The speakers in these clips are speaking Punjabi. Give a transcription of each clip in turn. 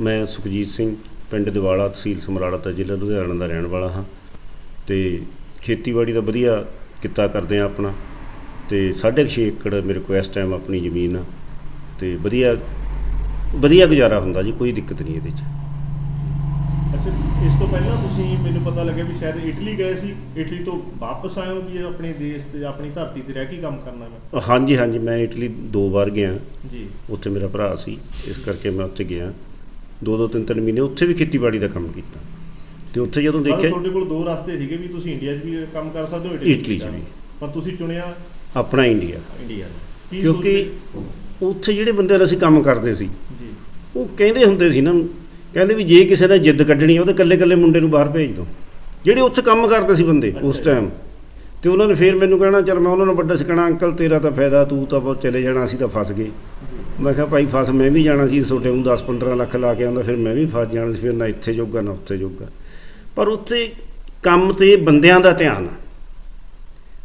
ਮੈਂ ਸੁਖਜੀਤ ਸਿੰਘ ਪਿੰਡ ਦਿਵਾਲਾ ਤਹਿਸੀਲ ਸਮਰਾਲਾ ਤਾਂ ਜ਼ਿਲ੍ਹਾ ਲੁਧਿਆਣਾ ਦਾ ਰਹਿਣ ਵਾਲਾ ਹਾਂ ਤੇ ਖੇਤੀਬਾੜੀ ਦਾ ਵਧੀਆ ਕਿੱਤਾ ਕਰਦੇ ਆ ਆਪਣਾ ਤੇ 6.5 ਏਕੜ ਮੇਰੇ ਕੋਲ ਇਸ ਟਾਈਮ ਆਪਣੀ ਜ਼ਮੀਨ ਆ ਤੇ ਵਧੀਆ ਵਧੀਆ ਗੁਜ਼ਾਰਾ ਹੁੰਦਾ ਜੀ ਕੋਈ ਦਿੱਕਤ ਨਹੀਂ ਇਹਦੇ 'ਚ। ਅੱਛਾ ਇਸ ਤੋਂ ਪਹਿਲਾਂ ਤੁਸੀਂ ਮੈਨੂੰ ਪਤਾ ਲੱਗਿਆ ਵੀ ਸ਼ਾਇਦ ਇਟਲੀ ਗਏ ਸੀ। ਇਟਲੀ ਤੋਂ ਵਾਪਸ ਆਏ ਹੋ ਵੀ ਆਪਣੇ ਦੇਸ਼ ਤੇ ਆਪਣੀ ਧਰਤੀ ਤੇ ਰਹਿ ਕੇ ਕੰਮ ਕਰਨਾ ਮੈਂ ਹਾਂਜੀ ਹਾਂਜੀ ਮੈਂ ਇਟਲੀ ਦੋ ਵਾਰ ਗਿਆ। ਜੀ। ਉੱਥੇ ਮੇਰਾ ਭਰਾ ਸੀ ਇਸ ਕਰਕੇ ਮੈਂ ਉੱਥੇ ਗਿਆ। ਦੋ ਦੋ ਤਿੰਨ ਤਿੰਨ ਮਹੀਨੇ ਉੱਥੇ ਵੀ ਖੇਤੀਬਾੜੀ ਦਾ ਕੰਮ ਕੀਤਾ। ਤੇ ਉੱਥੇ ਜਦੋਂ ਦੇਖਿਆ ਤੁਹਾਡੇ ਕੋਲ ਦੋ ਰਸਤੇ ਸੀਗੇ ਵੀ ਤੁਸੀਂ ਇੰਡੀਆ 'ਚ ਵੀ ਕੰਮ ਕਰ ਸਕਦੇ ਹੋ ਇਟਲੀ 'ਚ ਵੀ। ਪਰ ਤੁਸੀਂ ਚੁਣਿਆ ਆਪਣਾ ਇੰਡੀਆ। ਇੰਡੀਆ ਕਿਉਂਕਿ? ਉੱਥੇ ਜਿਹੜੇ ਬੰਦੇ ਨਾਲ ਅਸੀਂ ਕੰਮ ਕਰਦੇ ਸੀ ਜੀ। ਉਹ ਕਹਿੰਦੇ ਹੁੰਦੇ ਸੀ ਨਾ ਕਹਿੰਦੇ ਵੀ ਜੇ ਕਿਸੇ ਨੇ ਜਿੱਦ ਕੱਢਣੀ ਹੈ ਉਹਦੇ ਇਕੱਲੇ ਮੁੰਡੇ ਨੂੰ ਬਾਹਰ ਭੇਜ ਦਿਓ ਜਿਹੜੇ ਉੱਥੇ ਕੰਮ ਕਰਦੇ ਸੀ ਬੰਦੇ ਉਸ। ਟਾਈਮ ਤੇ ਉਹਨਾਂ ਨੇ ਫੇਰ ਮੈਨੂੰ ਕਹਿਣਾ ਚਲ ਮੈਂ ਉਹਨਾਂ ਨੂੰ ਵੱਡਾ ਸਿਕਣਾ ਅੰਕਲ ਤੇਰਾ ਤਾਂ ਫਾਇਦਾ ਤੂੰ ਤਾਂ ਬਹੁਤ ਚਲੇ ਜਾਣਾ ਅਸੀਂ ਤਾਂ ਫਸ ਗਏ। ਮੈਂ ਕਿਹਾ ਭਾਈ ਫਸ ਮੈਂ ਵੀ ਜਾਣਾ ਸੀ ਛੋਟੇ ਨੂੰ 10 15 ਲੱਖ ਲਾ ਕੇ ਆਉਂਦਾ ਫਿਰ ਮੈਂ ਵੀ ਫਸ ਜਾਣਾ ਸੀ ਫਿਰ ਨਾ ਇੱਥੇ ਜੋਗਾ ਨਾ ਉੱਥੇ ਜੋਗਾ। ਪਰ ਉੱਥੇ ਕੰਮ ਤੇ ਬੰਦਿਆਂ ਦਾ ਧਿਆਨ ਆ।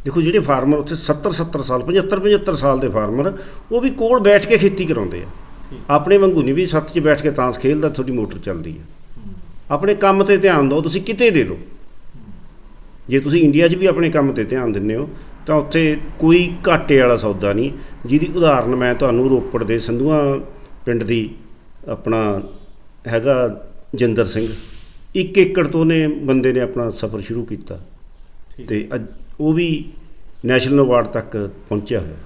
ਦੇਖੋ ਜਿਹੜੇ ਫਾਰਮਰ ਉੱਥੇ 70 70 ਸਾਲ 75 75 ਸਾਲ ਦੇ ਫਾਰਮਰ ਉਹ ਵੀ ਕੋਲ ਬੈਠ ਕੇ ਖੇਤੀ ਕਰਾਉਂਦੇ ਆ। ਆਪਣੇ ਵਾਂਗੂ ਨਹੀਂ ਵੀ ਸੱਤ 'ਚ ਬੈਠ ਕੇ ਤਾਂਸ ਖੇਲਦਾ ਤੁਹਾਡੀ ਮੋਟਰ ਚੱਲਦੀ ਆ। ਆਪਣੇ ਕੰਮ ਤੇ ਧਿਆਨ ਦਿਓ ਤੁਸੀਂ ਕਿਤੇ ਦੇ ਲਓ। ਜੇ ਤੁਸੀਂ ਇੰਡੀਆ 'ਚ ਵੀ ਆਪਣੇ ਕੰਮ ਤੇ ਧਿਆਨ ਦਿੰਦੇ ਹੋ ਤਾਂ ਉੱਥੇ ਕੋਈ ਘਾਟੇ ਵਾਲਾ ਸੌਦਾ ਨਹੀਂ। ਜਿਹਦੀ ਉਦਾਹਰਨ ਮੈਂ ਤੁਹਾਨੂੰ ਰੋਪੜ ਦੇ ਸੰਧੂਆਂ ਪਿੰਡ ਦੀ ਆਪਣਾ ਹੈਗਾ ਜਿੰਦਰ ਸਿੰਘ। ਇੱਕ ਏਕੜ ਤੋਂ ਨੇ ਬੰਦੇ ਨੇ ਆਪਣਾ ਸਫ਼ਰ ਸ਼ੁਰੂ ਕੀਤਾ। ਤੇ ਉਹ ਵੀ ਨੈਸ਼ਨਲ ਅਵਾਰਡ ਤੱਕ ਪਹੁੰਚਿਆ ਹੋਇਆ।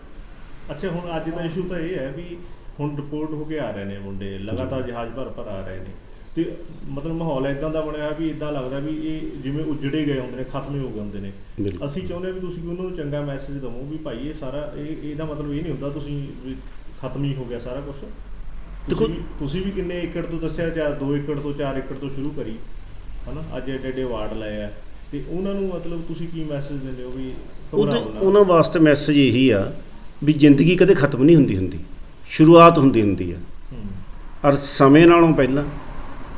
ਅੱਛਾ ਹੁਣ ਅੱਜ ਦਾ ਇਸ਼ੂ ਤਾਂ ਇਹ ਹੈ ਵੀ ਹੁਣ ਰਿਪੋਰਟ ਹੋ ਕੇ ਆ ਰਹੇ ਨੇ ਮੁੰਡੇ। ਲਗਾਤਾਰ ਜਹਾਜ਼ ਭਰ ਭਰ ਆ ਰਹੇ ਨੇ। ਤੇ ਮਤਲਬ ਮਾਹੌਲ ਇਦਾਂ ਦਾ ਬਣਿਆ ਵੀ ਇਦਾਂ ਲੱਗਦਾ ਵੀ ਇਹ ਜਿਵੇਂ ਉਜੜੇ ਗਏ ਹੁੰਦੇ ਨੇ ਖਤਮ ਹੀ ਹੋ ਗਏ ਹੁੰਦੇ ਨੇ। ਬਿਲਕੁਲ। ਅਸੀਂ ਚਾਹੁੰਦੇ ਵੀ ਤੁਸੀਂ ਉਹਨਾਂ ਨੂੰ ਚੰਗਾ ਮੈਸੇਜ ਦਵੋ ਵੀ ਭਾਈ ਇਹ ਸਾਰਾ ਇਹ ਇਹਦਾ ਮਤਲਬ ਇਹ ਨਹੀਂ ਹੁੰਦਾ ਤੁਸੀਂ ਵੀ ਖਤਮ ਹੀ ਹੋ ਗਿਆ ਸਾਰਾ ਕੁਝ ਦੇਖੋ- ਤੁਸੀਂ ਤੁਸੀਂ ਵੀ ਕਿੰਨੇ ਏਕੜ ਤੋਂ ਦੱਸਿਆ ਚਾਰ 2 ਏਕੜ ਤੋਂ 4 ਏਕੜ ਤੋਂ ਸ਼ੁਰੂ ਕਰੀ। ਹਨਾ? ਅੱਜ ਐਡੇ ਐਡੇ ਅਵਾਰਡ ਲਏ ਆ। ਤੇ ਉਹਨਾਂ ਨੂੰ ਮਤਲਬ ਤੁਸੀਂ ਕੀ ਮੈਸੇਜ ਦਿੰਦੇ ਹੋ ਵੀ ਉਹਦੇ ਘਬਰਾਓ ਨਾ। ਉਹਨਾਂ ਵਾਸਤੇ ਮੈਸੇਜ ਇਹੀ ਆ ਵੀ ਜ਼ਿੰਦਗੀ ਕਦੇ ਖਤਮ ਨਹੀਂ ਹੁੰਦੀ ਹੁੰਦੀ। ਸ਼ੁਰੂਆਤ ਹੁੰਦੀ ਹੁੰਦੀ ਆ। ਹੂੰ। ਔਰ ਸਮੇਂ ਨਾਲੋਂ ਪਹਿਲਾਂ।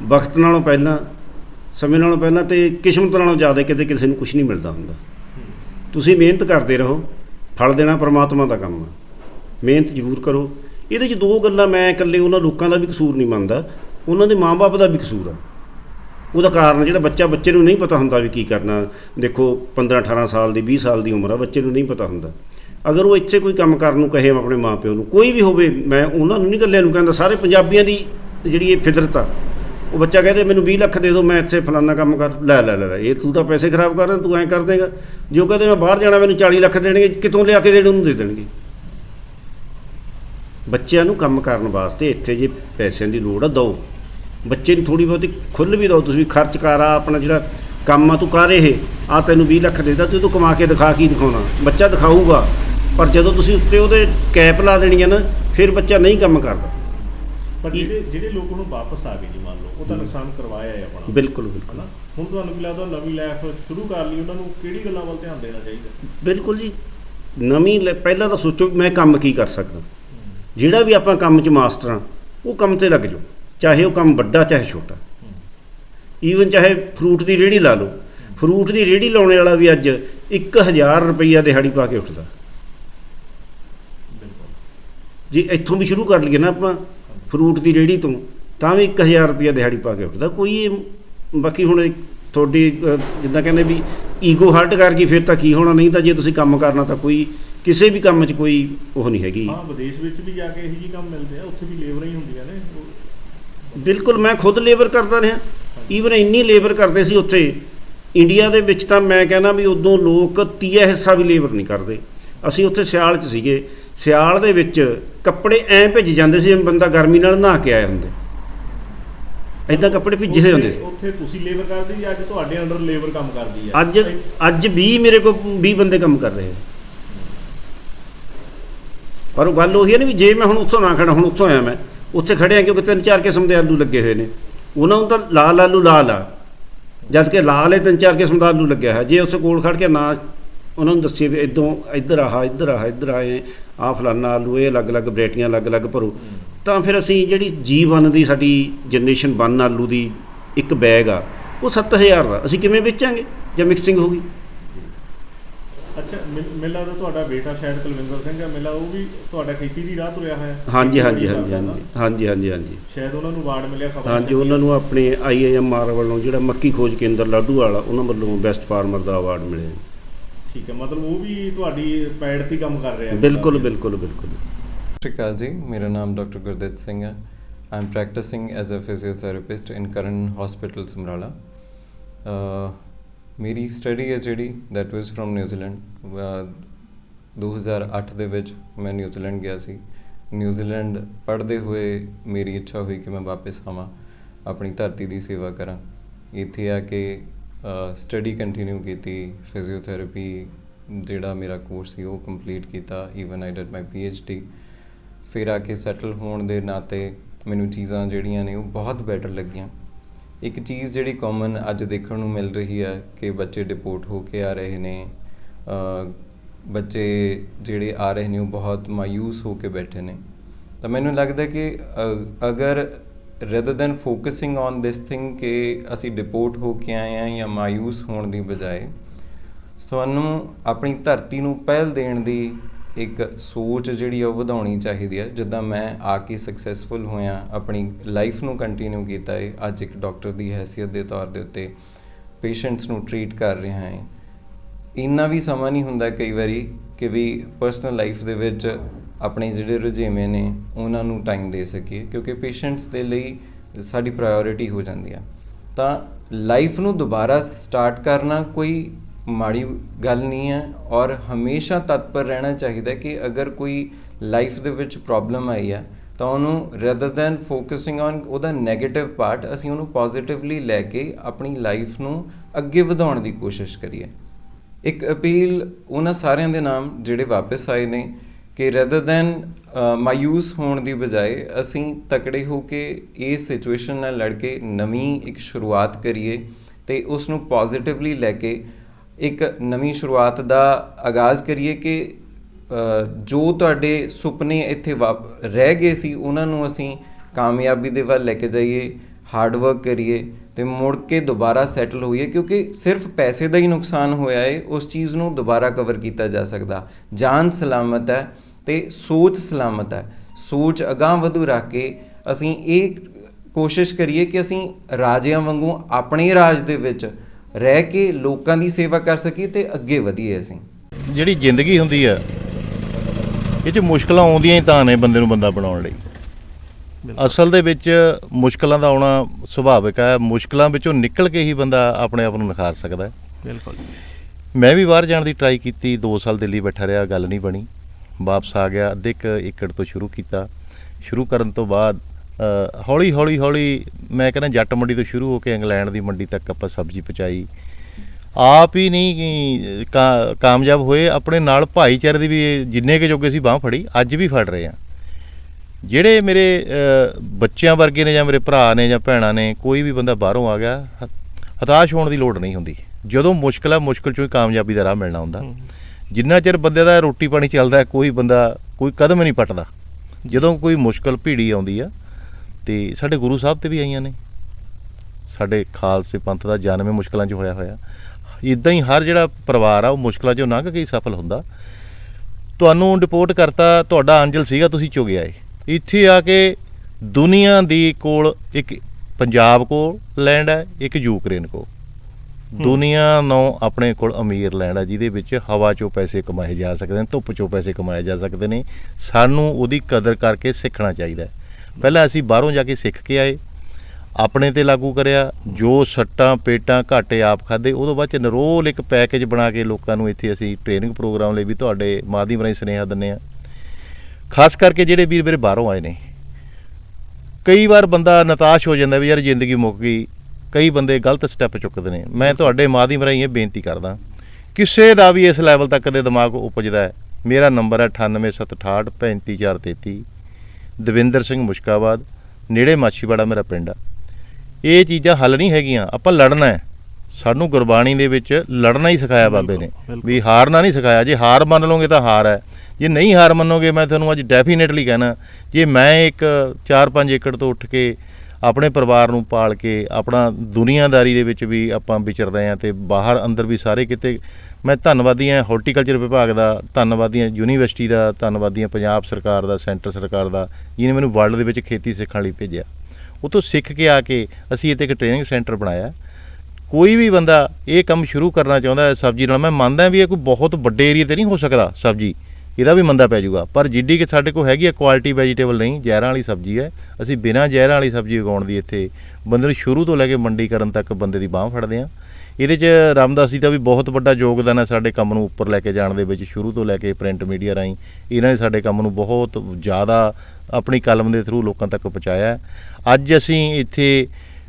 ਵਕਤ ਨਾਲੋਂ ਪਹਿਲਾਂ, ਸਮੇਂ ਨਾਲੋਂ ਪਹਿਲਾਂ ਤੇ ਕਿਸਮਤ ਨਾਲੋਂ ਜ਼ਿਆਦਾ ਕਿਤੇ ਕਿਸੇ ਨੂੰ ਕੁਝ ਨਹੀਂ ਮਿਲਦਾ ਹੁੰਦਾ। ਤੁਸੀਂ ਮਿਹਨਤ ਕਰਦੇ ਰਹੋ, ਫਲ ਦੇਣਾ ਪਰਮਾਤਮਾ ਦਾ ਕੰਮ ਆ। ਮਿਹਨਤ ਜ਼ਰੂਰ ਕਰੋ। ਇਹਦੇ 'ਚ ਦੋ ਗੱਲਾਂ ਮੈਂ ਇਕੱਲੇ ਉਹਨਾਂ ਲੋਕਾਂ ਦਾ ਵੀ ਕਸੂਰ ਨਹੀਂ ਮੰਨਦਾ, ਉਹਨਾਂ ਦੇ ਮਾਪੇ ਦਾ ਵੀ ਕਸੂਰ ਆ। ਉਹਦਾ ਕਾਰਨ ਜਿਹੜਾ ਬੱਚਾ, ਬੱਚੇ ਨੂੰ ਨਹੀਂ ਪਤਾ ਹੁੰਦਾ ਵੀ ਕੀ ਕਰਨਾ। ਦੇਖੋ 15 18 ਸਾਲ ਦੀ 20 ਸਾਲ ਦੀ ਉਮਰ ਆ, ਬੱਚੇ ਨੂੰ ਨਹੀਂ ਪਤਾ ਹੁੰਦਾ। ਅਗਰ ਉਹ ਇੱਥੇ ਕੋਈ ਕੰਮ ਕਰਨ ਨੂੰ ਕਹੇ ਆਪਣੇ ਮਾਪਿਓ ਨੂੰ, ਕੋਈ ਵੀ ਹੋਵੇ, ਮੈਂ ਉਹਨਾਂ ਨੂੰ ਨਹੀਂ ਇਕੱਲਿਆਂ ਨੂੰ ਕਹਿੰਦਾ, ਸਾਰੇ ਪੰਜਾਬੀਆਂ ਦੀ ਜਿਹੜੀ ਇਹ ਫਿਤਰਤ ਆ ਉਹ ਬੱਚਾ ਕਹਿੰਦੇ ਮੈਨੂੰ 20 ਲੱਖ ਦੇ ਦਿਓ ਮੈਂ ਇੱਥੇ ਫਲਾਨਾ ਕੰਮ ਕਰ ਲੈ ਲੈ ਲੈ ਲੈ, ਇਹ ਤੂੰ ਤਾਂ ਪੈਸੇ ਖਰਾਬ ਕਰ ਰਿਹਾ ਤੂੰ ਐਂ ਕਰ ਦੇਗਾ। ਜੋ ਕਹਿੰਦੇ ਮੈਂ ਬਾਹਰ ਜਾਣਾ ਮੈਨੂੰ 40 ਲੱਖ ਦੇਣਗੇ ਕਿਤੋਂ ਲਿਆ ਕੇ ਦੇਣ ਉਹਨੂੰ ਦੇ ਦੇਣਗੇ। ਬੱਚਿਆਂ ਨੂੰ ਕੰਮ ਕਰਨ ਵਾਸਤੇ ਇੱਥੇ ਜੇ ਪੈਸਿਆਂ ਦੀ ਲੋੜ ਆ ਦਿਓ। ਬੱਚੇ ਨੂੰ ਥੋੜੀ ਬਹੁਤੀ ਖੁੱਲ੍ਹ ਵੀ ਦਿਓ ਤੁਸੀਂ ਵੀ ਖਰਚ ਕਰ ਆ ਆਪਣਾ ਜਿਹੜਾ ਕੰਮ ਆ ਤੂੰ ਕਰ ਇਹ। ਆ ਤੈਨੂੰ 20 ਲੱਖ ਦੇਦਾ ਤੇ ਤੂੰ ਕਮਾ ਕੇ ਦਿਖਾ ਕੀ ਦਿਖਾਉਣਾ। ਬੱਚਾ ਦਿਖਾਊਗਾ ਪਰ ਜਦੋਂ ਤੁਸੀਂ ਉੱਤੇ ਉਹਦੇ ਕੈਪ ਲਾ ਦੇਣੀ ਹੈ ਨਾ ਫਿਰ ਬੱਚਾ ਨਹੀਂ ਕੰਮ ਕਰਦਾ। ਪਰ ਜਿਹੜੇ ਜਿਹੜੇ ਲੋਕ ਹੁਣ ਵਾਪਸ ਆ ਗਏ ਜੀ ਮੰਨ ਲਓ ਉਹ ਤਾਂ ਨੁਕਸਾਨ ਕਰਵਾਇਆ ਹੈ ਆਪਣਾ। ਬਿਲਕੁਲ ਬਿਲਕੁਲ। ਹਨਾ? ਹੁਣ ਤੁਹਾਨੂੰ ਕੀ ਲੱਗਦਾ ਨਵੀਂ ਲਾਈਫ ਸ਼ੁਰੂ ਕਰ ਲਈ ਉਹਨਾਂ ਨੂੰ ਕਿਹੜੀ ਗੱਲਾਂ ਵੱਲ ਧਿਆਨ ਦੇਣਾ ਚਾਹੀਦਾ? ਬਿਲਕੁਲ ਜੀ। ਨਵੀਂ ਪਹਿਲਾਂ ਤਾਂ ਸੋਚੋ ਮੈਂ ਕੰਮ ਕੀ ਕਰ ਸਕਦਾ। ਜਿਹੜਾ ਵੀ ਆਪਾਂ ਕੰਮ 'ਚ ਮਾਸਟਰ ਆ ਉਹ ਕੰਮ ਤੇ ਲੱਗ ਜਾਓ। ਚਾਹੇ ਉਹ ਕੰਮ ਵੱਡਾ ਚਾਹੇ ਛੋਟਾ। ਈਵਨ ਚਾਹੇ ਫਰੂਟ ਦੀ ਰੇਹੜੀ ਲਾ ਲਓ। ਫਰੂਟ ਦੀ ਰੇਹੜੀ ਲਾਉਣੇ ਵਾਲਾ ਵੀ ਅੱਜ 1000 ਰੁਪਈਆ ਦਿਹਾੜੀ ਪਾ ਕੇ ਉੱਠਦਾ। ਬਿਲਕੁਲ। ਜੇ ਇੱਥੋਂ ਵੀ ਸ਼ੁਰੂ ਕਰ ਲਈਏ ਨਾ ਆਪਾਂ ਫਰੂਟ ਦੀ ਰੇਹੜੀ ਤੋਂ ਤਾਂ ਵੀ 1000 ਰੁਪਈਆ ਦਿਹਾੜੀ ਪਾ ਕੇ ਉੱਠਦਾ। ਕੋਈ ਇਹ ਬਾਕੀ ਹੁਣ ਤੁਹਾਡੀ ਜਿੱਦਾਂ ਕਹਿੰਦੇ ਵੀ ਈਗੋ ਹਰਟ ਕਰ ਗਈ ਫਿਰ ਤਾਂ ਕੀ ਹੋਣਾ ਨਹੀਂ ਤਾਂ ਜੇ ਤੁਸੀਂ ਕੰਮ ਕਰਨਾ ਤਾਂ ਕੋਈ ਕਿਸੇ ਵੀ ਕੰਮ 'ਚ ਕੋਈ ਉਹ ਨਹੀਂ ਹੈਗੀ। ਹਾਂ ਵਿਦੇਸ਼ ਵਿੱਚ ਵੀ ਜਾ ਕੇ ਇਹੋ ਜਿਹੇ ਕੰਮ ਮਿਲਦੇ ਆ ਉੱਥੇ ਵੀ ਲੇਬਰਾਂ ਹੀ ਹੁੰਦੀਆਂ ਨੇ। ਬਿਲਕੁਲ ਮੈਂ ਖੁਦ ਲੇਬਰ ਕਰਦਾ ਰਿਹਾ। ਈਵਨ ਇੰਨੀ ਲੇਬਰ ਕਰਦੇ ਸੀ ਉੱਥੇ। ਇੰਡੀਆ ਦੇ ਵਿੱਚ ਤਾਂ ਮੈਂ ਕਹਿੰਦਾ ਵੀ ਉਦੋਂ ਲੋਕ ਤੀਆ ਹਿੱਸਾ ਵੀ ਲੇਬਰ ਨਹੀਂ ਕਰਦੇ। ਅਸੀਂ ਉੱਥੇ ਸਿਆਲ 'ਚ ਸੀਗੇ। ਸਿਆਲ ਦੇ ਵਿੱਚ ਕੱਪੜੇ ਐਂ ਭਿੱਜ ਜਾਂਦੇ ਸੀ ਜਿਵੇਂ ਬੰਦਾ ਗਰਮੀ ਨਾਲ ਨਹਾ ਕੇ ਆਇਆ ਹੁੰਦੇ। ਐਦਾਂ ਕੱਪੜੇ ਭਿੱਜੇ ਹੋਏ ਹੁੰਦੇ ਸੀ। ਉੱਥੇ- ਤੁਸੀਂ ਲੇਬਰ ਕਰਦੇ ਜੀ ਅੱਜ ਤੁਹਾਡੇ ਅੰਡਰ ਲੇਬਰ ਕੰਮ ਕਰਦੀ ਆ? ਅੱਜ ਅੱਜ ਵੀ ਮੇਰੇ ਕੋਲ 20 ਬੰਦੇ ਕੰਮ ਕਰ ਰਹੇ ਆ। ਪਰ ਉਹ ਗੱਲ ਉਹੀ ਹੈ ਨਾ ਵੀ ਜੇ ਮੈਂ ਹੁਣ ਉੱਥੋਂ ਨਾ ਖੜਾ ਹੁਣ ਉੱਥੋਂ ਆਇਆ ਮੈਂ ਉੱਥੇ ਖੜਿਆ ਕਿਉਂਕਿ ਤਿੰਨ ਚਾਰ ਕਿਸਮ ਦੇ ਆਲੂ ਲੱਗੇ ਹੋਏ ਨੇ। ਉਹਨਾਂ ਨੂੰ ਤਾਂ ਲਾਲ ਆਲੂ ਲਾਲ ਆ। ਜਦ ਕਿ ਲਾਲ ਹੈ ਤਿੰਨ ਚਾਰ ਕਿਸਮ ਦਾ ਆਲੂ ਲੱਗਿਆ ਹੈ ਜੇ ਉੱਥੇ ਕੋਲ ਖੜ ਕੇ ਨਾ ਉਹਨਾਂ ਨੂੰ ਦੱਸੀਏ ਵੀ ਇਦੋਂ ਇੱਧਰ ਆਹ ਇੱਧਰ ਆਹ ਇੱਧਰ ਆਏ ਆਹ ਫਲਾਨਾ ਆਲੂ ਇਹ ਅਲੱਗ-ਅਲੱਗ ਵੈਰਾਈਟੀਆਂ ਅਲੱਗ-ਅਲੱਗ ਭਰੋ। ਤਾਂ ਫਿਰ ਅਸੀਂ ਜਿਹੜੀ ਜੀ1 ਦੀ ਸਾਡੀ ਜਨਰੇਸ਼ਨ 1 ਆਲੂ ਦੀ ਇੱਕ ਬੈਗ ਆ ਉਹ 7000 ਦਾ। ਅਸੀਂ ਕਿਵੇਂ ਵੇਚਾਂਗੇ? ਜੇ ਮਿਕਸਿੰਗ ਹੋ ਗਈ? ਅੱਛਾ ਮੈਨੂੰ ਲੱਗਦਾ ਤੁਹਾਡਾ ਬੇਟਾ ਸ਼ਾਇਦ ਕੁਲਵਿੰਦਰ ਸਿੰਘ ਹੈ ਲੱਗਦਾ ਉਹ ਵੀ ਤੁਹਾਡਾ ਖੇਤੀ ਦੀ ਰਾਹ ਤੁਰਿਆ ਹੋਇਆ ਹੈ। ਹਾਂਜੀ ਹਾਂਜੀ ਹਾਂਜੀ। ਹਾਂਜੀ ਹਾਂਜੀ ਹਾਂਜੀ ਹਾਂਜੀ। ਸ਼ਾਇਦ ਉਹਨਾਂ ਨੂੰ ਅਵਾਰਡ ਮਿਲਿਆ ਖਬਰ। ਹਾਂਜੀ ਉਹਨਾਂ ਨੂੰ ਆਪਣੇ ਆਈਏਐਮਆਰ ਵੱਲੋਂ ਜਿਹੜਾ ਮੱਕੀ ਖੋਜ ਕੇਂਦਰ ਲਾਡੂ ਵਾਲਾ ਉਹਨਾਂ ਵੱਲੋਂ ਬੈਸਟ ਫਾਰਮਰ ਦਾ ਅਵਾਰਡ ਮਿਲਿਆ। ਠੀਕ ਹੈ ਮਤਲਬ ਉਹ ਵੀ ਤੁਹਾਡੀ ਪੈੜ ਤੇ ਹੀ ਕੰਮ ਕਰ ਰਿਹਾ। ਬਿਲਕੁਲ ਬਿਲਕੁਲ ਬਿਲਕੁਲ। ਸਤਿ ਸ਼੍ਰੀ ਅਕਾਲ ਜੀ ਮੇਰਾ ਨਾਮ ਡਾਕਟਰ ਗੁਰਦੇਵ ਸਿੰਘ ਹੈ। I am practising as a physiotherapist in Karan hospital Samrala ਮੇਰੀ ਸਟੱਡੀ ਹੈ ਜਿਹੜੀ ਦੈਟ ਵਾਸ ਫਰਮ ਨਿਊਜ਼ੀਲੈਂਡ 2008 ਦੇ ਵਿੱਚ ਮੈਂ ਨਿਊਜ਼ੀਲੈਂਡ ਗਿਆ ਸੀ। ਨਿਊਜ਼ੀਲੈਂਡ ਪੜ੍ਹਦੇ ਹੋਏ ਮੇਰੀ ਇੱਛਾ ਹੋਈ ਕਿ ਮੈਂ ਵਾਪਸ ਆਵਾਂ ਆਪਣੀ ਧਰਤੀ ਦੀ ਸੇਵਾ ਕਰਾਂ। ਇੱਥੇ ਆ ਕੇ ਸਟੱਡੀ ਕੰਟੀਨਿਊ ਕੀਤੀ ਫਿਜ਼ੀਓਥੈਰੇਪੀ ਜਿਹੜਾ ਮੇਰਾ ਕੋਰਸ ਸੀ, ਉਹ ਕੰਪਲੀਟ ਕੀਤਾ even I did my P H D ਫਿਰ ਆ ਕੇ ਸੈਟਲ ਹੋਣ ਦੇ ਨਾਤੇ ਮੈਨੂੰ ਚੀਜ਼ਾਂ ਜਿਹੜੀਆਂ ਨੇ, ਉਹ ਬਹੁਤ ਬੈਟਰ ਲੱਗੀਆਂ। ਇੱਕ ਚੀਜ਼ ਜਿਹੜੀ ਕਾਮਨ ਅੱਜ ਦੇਖਣ ਨੂੰ ਮਿਲ ਰਹੀ ਹੈ ਕਿ ਬੱਚੇ ਡਿਪੋਰਟ ਹੋ ਕੇ ਆ ਰਹੇ ਨੇ ਬੱਚੇ ਜਿਹੜੇ ਆ ਰਹੇ ਨੇ, ਉਹ ਬਹੁਤ ਮਾਯੂਸ ਹੋ ਕੇ ਬੈਠੇ ਨੇ। ਤਾਂ ਮੈਨੂੰ ਲੱਗਦਾ ਕਿ ਅਗਰ rather than focusing on this thing ਕਿ ਅਸੀਂ ਡਿਪੋਰਟ ਹੋ ਕੇ ਆਏ ਹਾਂ ਜਾਂ ਮਾਯੂਸ ਹੋਣ ਦੀ ਬਜਾਏ ਤੁਹਾਨੂੰ ਆਪਣੀ ਧਰਤੀ ਨੂੰ ਪਹਿਲ ਦੇਣ ਦੀ ਇੱਕ ਸੋਚ ਜਿਹੜੀ ਆ ਉਹ ਵਧਾਉਣੀ ਚਾਹੀਦੀ ਹੈ ਜਿੱਦਾਂ ਮੈਂ ਆ ਕੇ ਸਕਸੈਸਫੁਲ ਹੋਇਆ, ਆਪਣੀ ਲਾਈਫ ਨੂੰ ਕੰਟੀਨਿਊ ਕੀਤਾ ਹੈ ਅੱਜ ਇੱਕ ਡਾਕਟਰ ਦੀ ਹੈਸੀਅਤ ਦੇ ਤੌਰ ਦੇ ਉੱਤੇ ਪੇਸ਼ੈਂਟਸ ਨੂੰ ਟਰੀਟ ਕਰ ਰਿਹਾ ਹਾਂ ਇੰਨਾ ਵੀ ਸਮਾਂ ਨਹੀਂ ਹੁੰਦਾ ਕਈ ਵਾਰੀ ਕਿ ਵੀ ਪਰਸਨਲ ਲਾਈਫ ਦੇ ਵਿੱਚ ਆਪਣੇ ਜਿਹੜੇ ਰੁਝੇਵੇਂ ਨੇ, ਉਹਨਾਂ ਨੂੰ ਟਾਈਮ ਦੇ ਸਕੀਏ, ਕਿਉਂਕਿ ਪੇਸ਼ੈਂਟਸ ਦੇ ਲਈ ਸਾਡੀ ਪ੍ਰਾਇੋਰਟੀ ਹੋ ਜਾਂਦੀ ਆ। ਤਾਂ ਲਾਈਫ ਨੂੰ ਦੁਬਾਰਾ ਸਟਾਰਟ ਕਰਨਾ ਕੋਈ ਮਾੜੀ ਗੱਲ ਨਹੀਂ ਹੈ, ਔਰ ਹਮੇਸ਼ਾ ਤਤਪਰ ਰਹਿਣਾ ਚਾਹੀਦਾ ਕਿ ਅਗਰ ਕੋਈ ਲਾਈਫ ਦੇ ਵਿੱਚ ਪ੍ਰੋਬਲਮ ਆਈ ਹੈ ਤਾਂ ਉਹਨੂੰ ਰਦਰ ਦੈਨ ਫੋਕਸਿੰਗ ਔਨ ਉਹਦਾ 네ਗੇਟਿਵ ਪਾਰਟ ਅਸੀਂ ਉਹਨੂੰ ਪੋਜ਼ਿਟਿਵਲੀ ਲੈ ਕੇ ਆਪਣੀ ਲਾਈਫ ਨੂੰ ਅੱਗੇ ਵਧਾਉਣ ਦੀ ਕੋਸ਼ਿਸ਼ ਕਰੀਏ। ਇੱਕ ਅਪੀਲ ਉਹਨਾਂ ਸਾਰਿਆਂ ਦੇ ਨਾਮ ਜਿਹੜੇ ਵਾਪਸ ਆਏ ਨੇ ਕਿ ਰਦਰ ਦੈਨ ਮਾਯੂਸ ਹੋਣ ਦੀ ਬਜਾਏ ਅਸੀਂ ਤਕੜੇ ਹੋ ਕੇ ਇਸ ਸਿਚੁਏਸ਼ਨ ਨਾਲ ਲੜ ਕੇ ਨਵੀਂ ਇੱਕ ਸ਼ੁਰੂਆਤ ਕਰੀਏ ਤੇ ਉਸ ਨੂੰ ਪੋਜ਼ਿਟਿਵਲੀ ਲੈ ਕੇ ਇੱਕ ਨਵੀਂ ਸ਼ੁਰੂਆਤ ਦਾ ਆਗਾਜ਼ ਕਰੀਏ ਕਿ uh, ਜੋ ਤੁਹਾਡੇ ਸੁਪਨੇ ਇੱਥੇ ਵਾਪ- ਰਹਿ ਗਏ ਸੀ, ਉਹਨਾਂ ਨੂੰ ਅਸੀਂ ਕਾਮਯਾਬੀ ਦੇ ਵੱਲ ਲੈ ਕੇ ਜਾਈਏ। ਹਾਰਡ ਵਰਕ ਕਰੀਏ ਤੇ ਮੁੜ ਕੇ ਦੁਬਾਰਾ ਸੈਟਲ ਹੋਈਏ, ਕਿਉਂਕਿ ਸਿਰਫ ਪੈਸੇ ਦਾ ਹੀ ਨੁਕਸਾਨ ਹੋਇਆ ਹੈ ਉਸ ਚੀਜ਼ ਨੂੰ ਦੁਬਾਰਾ ਕਵਰ ਕੀਤਾ ਜਾ ਸਕਦਾ। ਜਾਨ ਸਲਾਮਤ ਹੈ ਤੇ ਸੋਚ ਸਲਾਮਤ ਹੈ। ਸੋਚ ਅਗਾਂਹ ਵਧੂ ਰੱਖ ਕੇ ਅਸੀਂ ਇਹ ਕੋਸ਼ਿਸ਼ ਕਰੀਏ ਕਿ ਅਸੀਂ ਰਾਜਿਆਂ ਵਾਂਗੂ ਆਪਣੇ ਰਾਜ ਦੇ ਵਿੱਚ ਰਹਿ ਕੇ ਲੋਕਾਂ ਦੀ ਸੇਵਾ ਕਰ ਸਕੀਏ ਤੇ ਅੱਗੇ ਵਧੀਏ ਅਸੀਂ। ਜਿਹੜੀ ਜ਼ਿੰਦਗੀ ਹੁੰਦੀ ਆ, ਇਹ 'ਚ ਮੁਸ਼ਕਲਾਂ ਆਉਂਦੀਆਂ ਹੀ ਤਾਂ ਨੇ ਬੰਦੇ ਨੂੰ ਬੰਦਾ ਬਣਾਉਣ ਲਈ। ਅਸਲ ਦੇ ਵਿੱਚ ਮੁਸ਼ਕਲਾਂ ਦਾ ਆਉਣਾ ਸੁਭਾਵਿਕ ਹੈ। ਮੁਸ਼ਕਲਾਂ ਵਿੱਚੋਂ ਨਿਕਲ ਕੇ ਹੀ ਬੰਦਾ ਆਪਣੇ ਆਪ ਨੂੰ ਨਿਖਾਰ ਸਕਦਾ ਹੈ। ਬਿਲਕੁਲ। ਮੈਂ ਵੀ ਬਾਹਰ ਜਾਣ ਦੀ ਟਰਾਈ ਕੀਤੀ। 2 ਸਾਲ ਦਿੱਲੀ ਬੈਠਾ ਰਿਹਾ ਗੱਲ ਨਹੀਂ ਬਣੀ। ਵਾਪਸ ਆ ਗਿਆ ਅੱਧੇ ਏਕੜ ਤੋਂ ਸ਼ੁਰੂ ਕੀਤਾ। ਸ਼ੁਰੂ ਕਰਨ ਤੋਂ ਬਾਅਦ ਹੌਲੀ ਹੌਲੀ ਹੌਲੀ ਮੈਂ ਕਹਿੰਦਾ ਜੱਟ ਮੰਡੀ ਤੋਂ ਸ਼ੁਰੂ ਹੋ ਕੇ ਇੰਗਲੈਂਡ ਦੀ ਮੰਡੀ ਤੱਕ ਆਪਾਂ ਸਬਜ਼ੀ ਪਹੁੰਚਾਈ। ਆਪ ਹੀ ਨਹੀਂ ਕਾਮਯਾਬ ਹੋਏ। ਆਪਣੇ ਨਾਲ ਭਾਈਚਾਰੇ ਦੀ ਵੀ ਜਿੰਨੇ ਕੇ ਜੋਗੇ ਸੀ ਬਾਹ ਫੜੀ ਅੱਜ ਵੀ ਫੜ ਰਹੇ ਆ ਜਿਹੜੇ ਮੇਰੇ ਬੱਚਿਆਂ ਵਰਗੇ ਨੇ ਜਾਂ ਮੇਰੇ ਭਰਾ ਨੇ ਜਾਂ ਭੈਣਾਂ ਨੇ ਕੋਈ ਵੀ ਬੰਦਾ ਬਾਹਰੋਂ ਆ ਗਿਆ ਹਤਾਸ਼ ਹੋਣ ਦੀ ਲੋੜ ਨਹੀਂ ਹੁੰਦੀ। ਜਦੋਂ ਮੁਸ਼ਕਲ ਆ ਮੁਸ਼ਕਲ ਚੋਂ ਹੀ ਕਾਮਯਾਬੀ ਦਾ ਰਾਹ ਮਿਲਣਾ ਹੁੰਦਾ। ਜਿੰਨਾ ਚਿਰ ਬੰਦੇ ਦਾ ਰੋਟੀ ਪਾਣੀ ਚੱਲਦਾ ਕੋਈ ਬੰਦਾ ਕੋਈ ਕਦਮ ਨਹੀਂ ਪਟਦਾ। ਜਦੋਂ ਕੋਈ ਮੁਸ਼ਕਲ ਭੀੜੀ ਆਉਂਦੀ ਆ ਤੇ ਸਾਡੇ ਗੁਰੂ ਸਾਹਿਬ ਤੇ ਵੀ ਆਈਆਂ ਨੇ। ਸਾਡੇ ਖਾਲਸੇ ਪੰਥ ਦਾ ਜਨਮ ਹੀ ਮੁਸ਼ਕਲਾਂ 'ਚ ਹੋਇਆ ਹੋਇਆ। ਇਦਾਂ ਹੀ ਹਰ ਜਿਹੜਾ ਪਰਿਵਾਰ ਆ ਉਹ ਮੁਸ਼ਕਲਾਂ 'ਚੋਂ ਲੰਘ ਕੇ ਹੀ ਸਫਲ ਹੁੰਦਾ। ਤੁਹਾਨੂੰ ਡਿਪੋਰਟ ਕਰਤਾ ਤੁਹਾਡਾ ਅੰਜਲ ਸੀਗਾ ਤੁਸੀਂ ਚੁਗ ਆਏ। ਇੱਥੇ ਆ ਕੇ ਦੁਨੀਆ ਦੀ ਕੋਲ ਇੱਕ ਪੰਜਾਬ ਕੋਲ ਲੈਂਡ ਹੈ ਇੱਕ ਯੂਕਰੇਨ ਕੋਲ। ਦੁਨੀਆ ਨੂੰ ਆਪਣੇ ਕੋਲ ਅਮੀਰ ਲੈਂਡ ਹੈ ਜਿਹਦੇ ਵਿੱਚ ਹਵਾ 'ਚੋਂ ਪੈਸੇ ਕਮਾਏ ਜਾ ਸਕਦੇ ਨੇ ਧੁੱਪ 'ਚੋਂ ਪੈਸੇ ਕਮਾਏ ਜਾ ਸਕਦੇ ਨੇ। ਸਾਨੂੰ ਉਹਦੀ ਕਦਰ ਕਰਕੇ ਸਿੱਖਣਾ ਚਾਹੀਦਾ ਹੈ। ਪਹਿਲਾਂ ਅਸੀਂ ਬਾਹਰੋਂ ਜਾ ਕੇ ਸਿੱਖ ਕੇ ਆਏ ਆਪਣੇ ਤੇ ਲਾਗੂ ਕਰਿਆ ਜੋ ਸੱਟਾਂ ਪੇਟਾਂ ਘਾਟੇ ਆਪ ਖਾਦੇ ਉਦੋਂ ਬਾਅਦ ਚ ਨਰੋਲ ਇੱਕ ਪੈਕੇਜ ਬਣਾ ਕੇ ਲੋਕਾਂ ਨੂੰ ਇੱਥੇ ਅਸੀਂ ਟ੍ਰੇਨਿੰਗ ਪ੍ਰੋਗਰਾਮ ਲਈ ਵੀ ਤੁਹਾਡੇ ਮਾਧਿਅਮ ਰਾਹੀਂ ਸੁਨੇਹਾ ਦਿੰਨੇ ਆ ਖਾਸ ਕਰਕੇ ਜਿਹੜੇ ਵੀਰ ਮੇਰੇ ਬਾਹਰੋਂ ਆਏ ਨੇ। ਕਈ ਵਾਰ ਬੰਦਾ ਨਤਾਸ਼ ਹੋ ਜਾਂਦਾ ਵੀ ਯਾਰ ਜ਼ਿੰਦਗੀ ਮੁੱਕ ਗਈ। ਕਈ ਬੰਦੇ ਗਲਤ ਸਟੈਪ ਚੁੱਕਦੇ ਨੇ। ਮੈਂ ਤੁਹਾਡੇ ਮਾਧਿਅਮ ਰਾਹੀਂ ਇਹ ਬੇਨਤੀ ਕਰਦਾ। ਕਿਸੇ ਦਾ ਵੀ ਇਸ ਲੈਵਲ ਤੱਕ ਦੇ ਦਿਮਾਗ ਉਪਜਦਾ ਹੈ। ਮੇਰਾ ਨੰਬਰ ਹੈ 9876 35433 ਦਵਿੰਦਰ ਸਿੰਘ ਮੁਸ਼ਕਾਬਾਦ ਨੇੜੇ ਮਾਛੀਵਾੜਾ ਮੇਰਾ ਪਿੰਡ ਆ। ਇਹ ਚੀਜ਼ਾਂ ਹੱਲ ਨਹੀਂ ਹੈਗੀਆਂ। ਆਪਾਂ ਲੜਨਾ ਹੈ। ਸਾਨੂੰ ਗੁਰਬਾਣੀ ਦੇ ਵਿੱਚ ਲੜਨਾ ਹੀ ਸਿਖਾਇਆ ਬਾਬੇ ਨੇ। ਵੀ ਹਾਰਨਾ ਨਹੀਂ ਸਿਖਾਇਆ। ਜੇ ਹਾਰ ਮੰਨ ਲਓਗੇ ਤਾਂ ਹਾਰ ਹੈ। ਜੇ ਨਹੀਂ ਹਾਰ ਮੰਨੋਗੇ, ਮੈਂ ਤੁਹਾਨੂੰ ਅੱਜ ਡੈਫੀਨੇਟਲੀ ਕਹਿਣਾ, ਜੇ ਮੈਂ ਇੱਕ 4-5 ਏਕੜ ਤੋਂ ਉੱਠ ਕੇ ਆਪਣੇ ਪਰਿਵਾਰ ਨੂੰ ਪਾਲ ਕੇ ਆਪਣਾ ਦੁਨੀਆਦਾਰੀ ਦੇ ਵਿੱਚ ਵੀ ਆਪਾਂ ਵਿਚਰ ਰਹੇ ਹਾਂ ਤੇ ਬਾਹਰ ਅੰਦਰ ਵੀ ਸਾਰੇ ਕਿਤੇ, ਮੈਂ ਧੰਨਵਾਦੀ ਹਾਂ ਹਾਰਟੀਕਲਚਰ ਵਿਭਾਗ ਦਾ, ਧੰਨਵਾਦੀ ਹਾਂ ਯੂਨੀਵਰਸਿਟੀ ਦਾ, ਧੰਨਵਾਦੀ ਹਾਂ ਪੰਜਾਬ ਸਰਕਾਰ ਦਾ ਸੈਂਟਰ ਸਰਕਾਰ ਦਾ, ਜਿਹਨੇ ਮੈਨੂੰ ਵਰਲਡ ਦੇ ਵਿੱਚ ਖੇਤੀ ਸਿੱਖਣ ਲਈ ਭੇਜਿਆ। ਉਤੋਂ ਸਿੱਖ ਕੇ ਆ ਕੇ ਅਸੀਂ ਇੱਥੇ ਇੱਕ ਟ੍ਰੇਨਿੰਗ ਸੈਂਟਰ ਬਣਾਇਆ। ਕੋਈ ਵੀ ਬੰਦਾ ਇਹ ਕੰਮ ਸ਼ੁਰੂ ਕਰਨਾ ਚਾਹੁੰਦਾ ਹੈ ਸਬਜ਼ੀ ਨਾਲ, ਮੈਂ ਮੰਨਦਾ ਵੀ ਇਹ ਕੋਈ ਬਹੁਤ ਵੱਡੇ ਏਰੀਆ ਤੇ ਨਹੀਂ ਹੋ ਸਕਦਾ ਸਬਜ਼ੀ। ਇਹਦਾ ਵੀ ਮੰਦਾ ਪੈ ਜਾਊਗਾ। ਪਰ ਜਿੱਡੀ ਕਿ ਸਾਡੇ ਕੋਲ ਹੈਗੀ ਆ ਕੁਆਲਿਟੀ ਵੈਜੀਟੇਬਲ ਨਹੀਂ ਜ਼ਹਿਰਾਂ ਵਾਲੀ ਸਬਜ਼ੀ ਹੈ। ਅਸੀਂ ਬਿਨਾਂ ਜ਼ਹਿਰਾਂ ਵਾਲੀ ਸਬਜ਼ੀ ਉਗਾਉਣ ਦੀ ਇੱਥੇ ਬੰਦੇ ਨੂੰ ਸ਼ੁਰੂ ਤੋਂ ਲੈ ਕੇ ਮੰਡੀ ਕਰਨ ਤੱਕ ਬੰਦੇ ਦੀ ਬਾਹ ਫੜਦੇ ਆ। ਇਹਦੇ 'ਚ ਰਾਮਦਾਸੀ ਦਾ ਵੀ ਬਹੁਤ ਵੱਡਾ ਯੋਗਦਾਨ ਹੈ ਸਾਡੇ ਕੰਮ ਨੂੰ ਉੱਪਰ ਲੈ ਕੇ ਜਾਣ ਦੇ ਵਿੱਚ ਸ਼ੁਰੂ ਤੋਂ ਲੈ ਕੇ ਪ੍ਰਿੰਟ ਮੀਡੀਆ ਰਾਹੀਂ। ਇਹਨਾਂ ਨੇ ਸਾਡੇ ਕੰਮ ਨੂੰ ਬਹੁਤ ਜ਼ਿਆਦਾ ਆਪਣੀ ਕਲਮ ਦੇ ਥਰੂ ਲੋਕਾਂ ਤੱਕ ਪਹੁੰਚਾਇਆ। ਅੱਜ ਅਸੀਂ ਇੱਥੇ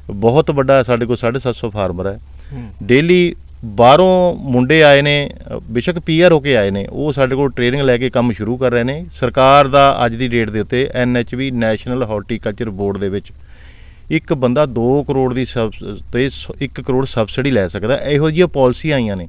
ਬਹੁਤ ਵੱਡਾ ਸਾਡੇ ਕੋਲ 750 ਫਾਰਮਰ ਹੈ। ਡੇਲੀ ਬਾਹਰੋਂ ਮੁੰਡੇ ਆਏ ਨੇ ਅ, ਬੇਸ਼ੱਕ ਪੀਆਰ ਹੋ ਕੇ ਆਏ ਨੇ ਉਹ ਸਾਡੇ ਕੋਲ ਟ੍ਰੇਨਿੰਗ ਲੈ ਕੇ ਕੰਮ ਸ਼ੁਰੂ ਕਰ ਰਹੇ ਨੇ। ਸਰਕਾਰ ਦਾ ਅੱਜ ਦੀ ਡੇਟ ਦੇ ਉੱਤੇ ਐਨਐਚਵੀ ਨੈਸ਼ਨਲ ਹਾਰਟੀਕਲਚਰ ਬੋਰਡ ਦੇ ਵਿੱਚ ਇੱਕ ਬੰਦਾ 2 ਕਰੋੜ ਦੀ ਸਬ ਤੇ 1 ਕਰੋੜ ਸਬਸਿਡੀ ਲੈ ਸਕਦਾ। ਇਹੋ ਜਿਹੀਆਂ ਪਾਲਿਸੀਆਂ ਆਈਆਂ ਨੇ।